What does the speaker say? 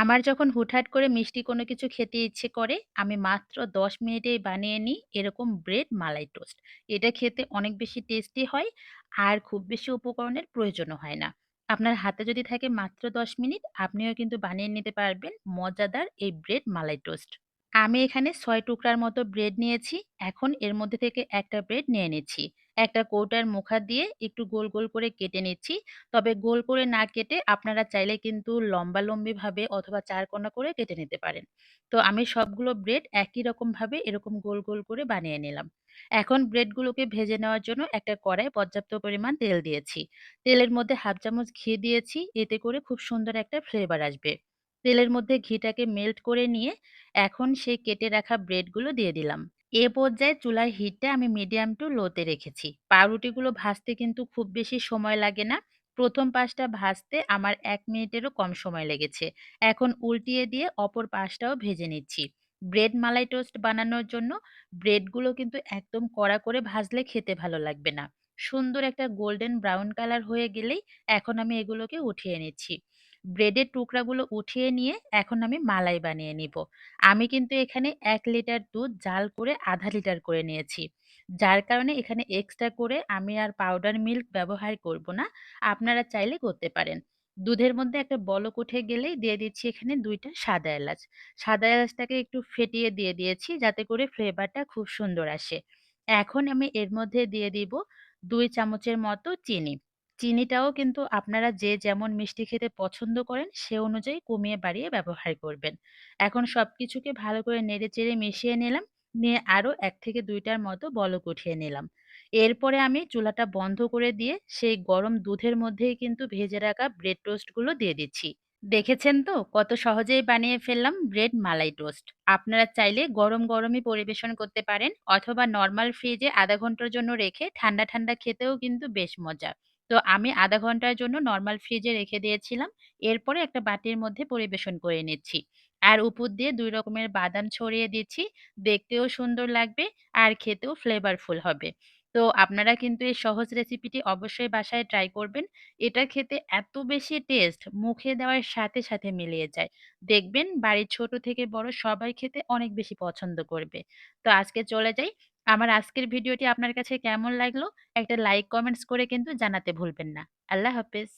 আমার যখন হুটহাট করে মিষ্টি কোনো কিছু খেতে ইচ্ছে করে, আমি মাত্র ১০ মিনিটেই বানিয়ে নিই এরকম ব্রেড মালাই টোস্ট। এটা খেতে অনেক বেশি টেস্টি হয় আর খুব বেশি উপকরণের প্রয়োজনও হয় না। আপনার হাতে যদি থাকে মাত্র ১০ মিনিট, আপনিও কিন্তু বানিয়ে নিতে পারবেন মজাদার এই ব্রেড মালাই টোস্ট। আমি এখানে ছয় টুকরার মতো ব্রেড নিয়েছি। এখন এর মধ্যে থেকে একটা ব্রেড নিয়ে নিচ্ছি। একটা কৌটার মুখা দিয়ে একটু গোল, গোল করে কেটে নিচ্ছি। তবে গোল করে না কেটে আপনারা চাইলে কিন্তু লম্বালম্বিভাবে অথবা চারকোনা করে কেটে নিতে পারেন। তো আমি সবগুলো ব্রেড একই রকমভাবে এরকম গোল, গোল করে বানিয়ে নিলাম। এখন ব্রেডগুলোকে ভেজে নেওয়ার জন্য একটা কড়াইয়ে পর্যাপ্ত পরিমাণ তেল দিয়েছি। তেলের মধ্যে ১/২ চামচ ঘি দিয়েছি, এতে করে খুব সুন্দর একটা ফ্লেভার আসবে। তেলের মধ্যে ঘিটাকে মেল্ট করে নিয়ে এখন সেই কেটে রাখা ব্রেডগুলো দিয়ে দিলাম। এ পর্যায়ে চুলার হিটটা আমি মিডিয়াম টু লোতে রেখেছি। পাউরুটিগুলো ভাজতে কিন্তু খুব বেশি সময় লাগে না। প্রথম পাশটা ভাজতে আমার এক মিনিটেরও কম সময় লেগেছে। এখন উল্টিয়ে দিয়ে অপর পাশটাও ভেজে নিচ্ছি। ব্রেড মালাই টোস্ট বানানোর জন্য ব্রেডগুলো কিন্তু একদম কড়া করে ভাজলে খেতে ভালো লাগবে না। সুন্দর একটা গোল্ডেন ব্রাউন কালার হয়ে গেলেই এখন আমি এগুলোকে উঠিয়ে নিচ্ছি। ব্রেডের টুকরাগুলো উঠিয়ে নিয়ে এখন আমি মালাই বানিয়ে নিব। আমি কিন্তু এখানে এক লিটার দুধ জাল করে ১/২ লিটার করে নিয়েছি। যার কারণে এখানে এক্সট্রা করে আমি আর পাউডার মিল্ক ব্যবহার করব না। আপনারা চাইলে করতে পারেন। দুধের মধ্যে একটা বলক উঠে গেলেই দিয়ে দিচ্ছি এখানে দুইটা সাদা এলাচ। সাদা এলাচটাকে একটু ফেটিয়ে দিয়ে দিয়েছি যাতে করে ফ্লেভারটা খুব সুন্দর আসে। এখন আমি এর মধ্যে দিয়ে দিব দুই চামচের মতো চিনি। চিনিটাও কিন্তু আপনারা যে যেমন মিষ্টি খেতে পছন্দ করেন সে অনুযায়ী কমিয়ে বাড়িয়ে ব্যবহার করবেন। এখন সব কিছুকে ভালো করে নেড়ে চেড়ে মিশিয়ে নিলাম। নিয়ে আরও এক থেকে দুইটার মতো বলক উঠিয়ে নিলাম। এরপরে আমি চুলাটা বন্ধ করে দিয়ে সেই গরম দুধের মধ্যেই কিন্তু ভেজে রাখা ব্রেড টোস্টগুলো দিয়ে দিচ্ছি। দেখেছেন তো কত সহজেই বানিয়ে ফেললাম ব্রেড মালাই টোস্ট। আপনারা চাইলে গরম, গরমই পরিবেশন করতে পারেন অথবা নর্মাল ফ্রিজে আধা ঘণ্টার জন্য রেখে ঠান্ডা, ঠান্ডা খেতেও কিন্তু বেশ মজা। তো আমি আধা ঘণ্টার জন্য নরমাল ফ্রিজে রেখে দিয়েছিলাম। এরপরে একটা বাটির মধ্যে পরিবেশন করে নিচ্ছি। আর উপর দিয়ে দুই রকমের বাদাম ছড়িয়ে দিচ্ছি। দেখতেও সুন্দর লাগবে আর খেতেও ফ্লেভারফুল হবে। তো আপনারা কিন্তু এই সহজ রেসিপিটি অবশ্যই বাসায় ট্রাই করবেন। এটা খেতে এত বেশি টেস্ট মুখে দেওয়ার সাথে, সাথে মিলিয়ে যায়। দেখবেন বাড়ির ছোট থেকে বড় সবাই খেতে অনেক বেশি পছন্দ করবে। তো আজকে চলে যাই। আমার আজকের ভিডিওটি আপনার কাছে কেমন লাগল? একটা লাইক কমেন্টস করে কিন্তু জানাতে ভুলবেন না। আল্লাহ হাফেজ।